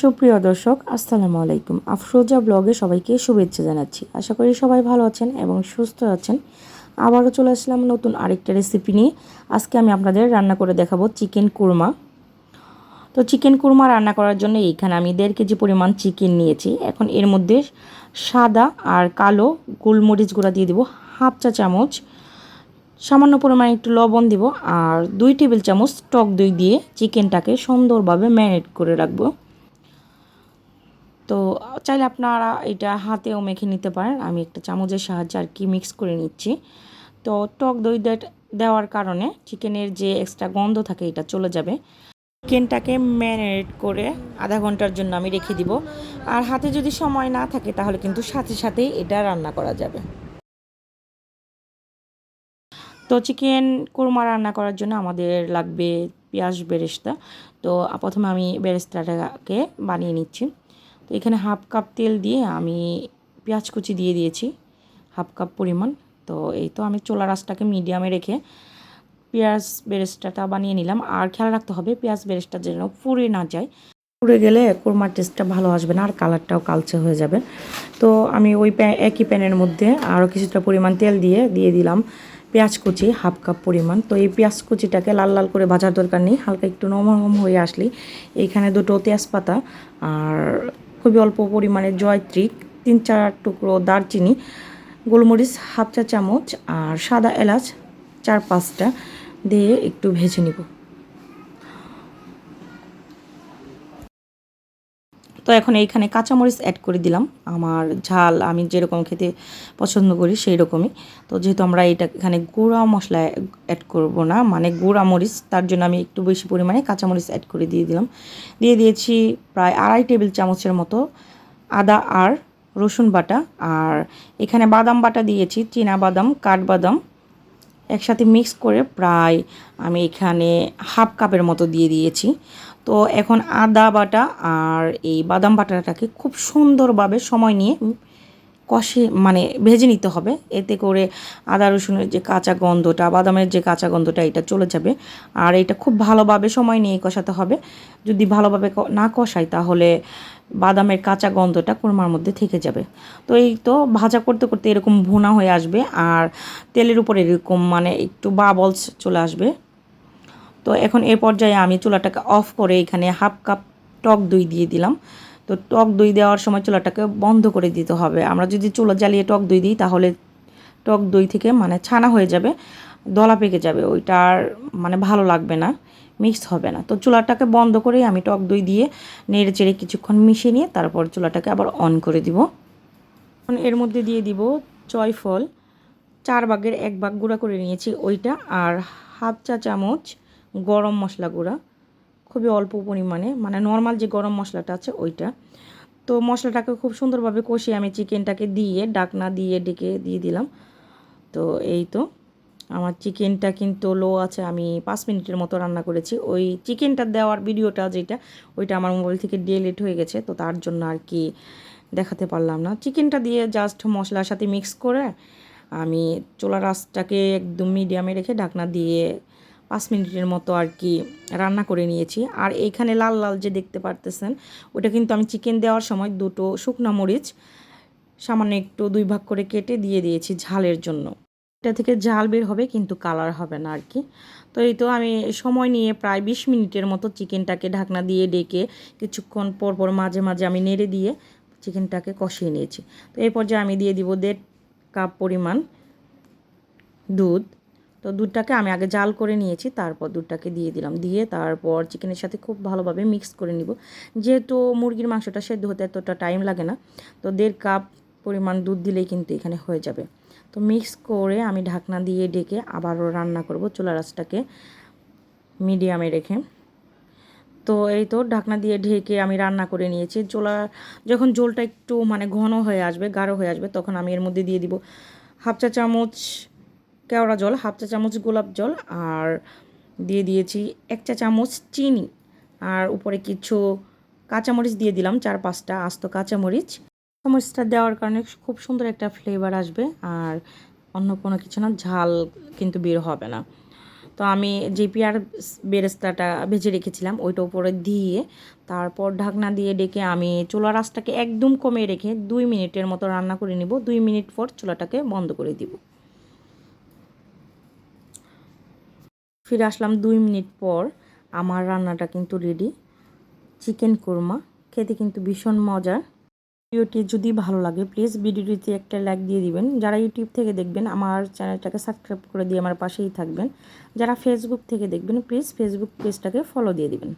সুপ্রিয় দর্শক, আসসালামু আলাইকুম। আফরোজা ব্লগে সবাইকে শুভেচ্ছা জানাচ্ছি। আশা করি সবাই ভালো আছেন এবং সুস্থ আছেন। আবারও চলে আসলাম নতুন আরেকটা রেসিপি নিয়ে। আজকে আমি আপনাদের রান্না করে দেখাবো চিকেন কুরমা। তো চিকেন কুরমা রান্না করার জন্য এইখানে আমি দেড় কেজি পরিমাণ চিকেন নিয়েছি। এখন এর মধ্যে সাদা আর কালো গোলমরিচ গুঁড়া দিয়ে দিব, হাফ চা চামচ। সামান্য পরিমাণে একটু লবণ দিব আর দুই টেবিল চামচ টক দই দিয়ে চিকেনটাকে সুন্দরভাবে ম্যারিনেট করে রাখব। চাইলে আপনারা এটা হাতেও মেখে নিতে পারেন। আমি একটা চামচের সাহায্যে আর কি মিক্স করে নিচ্ছি। তো টক দই দেওয়ার কারণে চিকেনের যে এক্সট্রা গন্ধ থাকে এটা চলে যাবে। চিকেনটাকে ম্যারিনেট করে আধা ঘণ্টার জন্য আমি রেখে দিব। আর হাতে যদি সময় না থাকে তাহলে কিন্তু সাথে সাথেই এটা রান্না করা যাবে। তো চিকেন কোরমা রান্না করার জন্য আমাদের লাগবে পেঁয়াজ বেরেস্তা। তো প্রথমে আমি বেরেস্তাটাকে বানিয়ে নিচ্ছি। তো এখানে হাফ কাপ তেল দিয়ে আমি পেঁয়াজ কুচি দিয়ে দিয়েছি, হাফ কাপ পরিমাণ। তো এই তো আমি চোলা রাসটাকে মিডিয়ামে রেখে পেঁয়াজ বেরেস্তাটা বানিয়ে নিলাম। আর খেয়াল রাখতে হবে, পেঁয়াজ বেরেস্তা যেন পুড়ে না যায়। পুড়ে গেলে কোরমার টেস্টটা ভালো আসবে না, আর কালারটাও কালচে হয়ে যাবে। তো আমি ওই একই প্যানের মধ্যে আরও কিছুটা পরিমাণ তেল দিয়ে দিয়ে দিলাম পেঁয়াজ কুচি, হাফ কাপ পরিমাণ। তো এই পেঁয়াজ কুচিটাকে লাল লাল করে ভাজার দরকার নেই, হালকা একটু নরম হয়ে আসলেই। এইখানে দুটো তেজপাতা আর খুবই অল্প পরিমাণে জয়ত্রিক তিন চার টুকরো দারচিনি, গোলমরিচ হাফ চা চামচ আর সাদা এলাচ চার পাঁচটা দিয়ে একটু ভেজে নিব। তো এখন এইখানে কাঁচামরিচ অ্যাড করে দিলাম। আমার ঝাল আমি যেরকম খেতে পছন্দ করি সেই রকমই তো যেহেতু আমরা এটা এখানে গুঁড়া মশলা অ্যাড করব না মানে গুঁড়া মরিচ, তার জন্য আমি একটু বেশি পরিমাণে কাঁচামরিচ অ্যাড করে দিয়ে দিলাম। দিয়ে দিয়েছি প্রায় আড়াই টেবিল চামচের মতো আদা, আর রসুন বাটা, আর এখানে বাদাম বাটা দিয়েছি, চীনা বাদাম, কাঠবাদাম। একসাথে মিক্স করে প্রায় আমি এখানে হাফ কাপের মতো দিয়ে দিয়েছি। তো এখন আদা বাটা আর এই বাদাম বাটাটাকে খুব সুন্দরভাবে সময় নিয়ে কষে মানে ভেজে নিতে হবে। এতে করে আদা রসুনের যে কাঁচা গন্ধটা, বাদামের যে কাঁচা গন্ধটা, এটা চলে যাবে। আর এটা খুব ভালোভাবে সময় নিয়ে কষাতে হবে। যদি ভালোভাবে না কষাই, তাহলে বাদামের কাঁচা গন্ধটা কোরমার মধ্যে থেকে যাবে। তো এই তো ভাজা করতে করতে এরকম ভুনা হয়ে আসবে। আর তেলের উপর এরকম মানে একটু বাবলস চলে আসবে। তো এখন এ পর্যায়ে আমি চুলাটাকে অফ করে এখানে হাফ কাপ টক দই দিয়ে দিলাম। তো টক দই দেওয়ার সময় চুলাটাকে বন্ধ করে দিতে হবে। আমরা যদি চুলা জ্বালিয়ে টক দই দিই, তাহলে টক দই থেকে মানে ছানা হয়ে যাবে, দলা পেকে যাবে। ওইটার মানে ভালো লাগবে না, মিক্স হবে না। তো চুলাটাকে বন্ধ করে আমি টক দই দিয়ে নেড়ে চেড়ে কিছুক্ষণ মিশিয়ে নিয়ে তারপর চুলাটাকে আবার অন করে দিব। এর মধ্যে দিয়ে দিব চয়ফল চার ভাগের এক ভাগ গুঁড়া করে নিয়েছি ওইটা আর হাফ চা চামচ গরম মশলা গুঁড়া। খুবই অল্প পরিমাণে মানে নর্মাল যে গরম মশলাটা আছে ওইটা। তো মশলাটাকে খুব সুন্দরভাবে কষিয়ে আমি চিকেনটাকে দিয়ে, ডাকনা দিয়ে, ডেকে দিয়ে দিলাম। তো এই তো, আমার চিকেনটা কিন্তু লো আছে, আমি পাঁচ মিনিটের মতো রান্না করেছি। ওই চিকেনটা দেওয়ার ভিডিওটা যেটা, ওইটা আমার মোবাইল থেকে ডিলেট হয়ে গেছে, তো তার জন্য আর কি দেখাতে পারলাম না। চিকেনটা দিয়ে জাস্ট মশলার সাথে মিক্স করে, আমি চোলা রাসটাকে একদম মিডিয়ামে রেখে ঢাকনা দিয়ে পাঁচ মিনিটের মতো আর কি রান্না করে নিয়েছি। আর এইখানে লাল লাল যে দেখতে পারতেছেন, ওটা কিন্তু আমি চিকেন দেওয়ার সময় দুটো শুকনো মরিচ, সামান্য একটু দুই ভাগ করে কেটে দিয়ে দিয়েছি ঝালের জন্য। এটা থেকে ঝাল বের হবে কিন্তু কালার হবে না আর কি। তো এই তো আমি সময় নিয়ে প্রায় বিশ মিনিটের মতো চিকেনটাকে ঢাকনা দিয়ে ডেকে কিছুক্ষণ পর পর মাঝে মাঝে আমি নেড়ে দিয়ে চিকেনটাকে কষিয়ে নিয়েছি। তো এই পর্যায়ে আমি দিয়ে দিব দেড় কাপ পরিমাণ দুধ। তো দুধটাকে আমি আগে জাল করে নিয়েছি, তারপর দুধটাকে দিয়ে দিলাম। দিয়ে তারপর চিকেনের সাথে খুব ভালোভাবে মিক্স করে নিব। যেহেতু মুরগির মাংসটা সেদ্ধ হতে এতটা টাইম লাগে না, তো দেড় কাপ পরিমাণ দুধ দিলেই কিন্তু এখানে হয়ে যাবে। তো মিক্স করে আমি ঢাকনা দিয়ে ডেকে আবারও রান্না করব চুলা রাসটাকে মিডিয়ামে রেখে। তো এই তো ঢাকনা দিয়ে ঢেকে আমি রান্না করে নিয়েছি। চোলা, যখন জলটা একটু মানে ঘন হয়ে আসবে, গাঢ় হয়ে আসবে, তখন আমি এর মধ্যে দিয়ে দিব হাফ চা চামচ কেওড়া জল, হাফ চা চামচ গোলাপ জল আর দিয়ে দিয়েছি এক চা চামচ চিনি। আর উপরে কিছু কাঁচামরিচ দিয়ে দিলাম, চার পাঁচটা আস্ত কাঁচামরিচ। কাঁচামরিচটা দেওয়ার কারণে খুব সুন্দর একটা ফ্লেভার আসবে আর অন্য কোনো কিছু না, ঝাল কিন্তু বের হবে না। তো আমি যে পেঁয়ার বেরেস্তাটা ভেজে রেখেছিলাম, ওইটা উপরে দিয়ে তারপর ঢাকনা দিয়ে ডেকে আমি চুলার আঁচটাকে একদম কমে রেখে দুই মিনিটের মতো রান্না করে নিব। দুই মিনিট পর চুলাটাকে বন্ধ করে দিব। ফিরে আসলাম দুই মিনিট পর। আমার রান্নাটা কিন্তু রেডি চিকেন কোরমা খেতে কিন্তু ভীষণ মজার। ভিডিওটি যদি ভালো লাগে প্লিজ ভিডিওটিতে একটা লাইক দিয়ে দিবেন। যারা ইউটিউব থেকে দেখবেন, আমার চ্যানেলটাকে সাবস্ক্রাইব করে দিয়ে আমার পাশেই থাকবেন। যারা ফেসবুক থেকে দেখবেন প্লিজ ফেসবুক পেজটাকে ফলো দিয়ে দিবেন।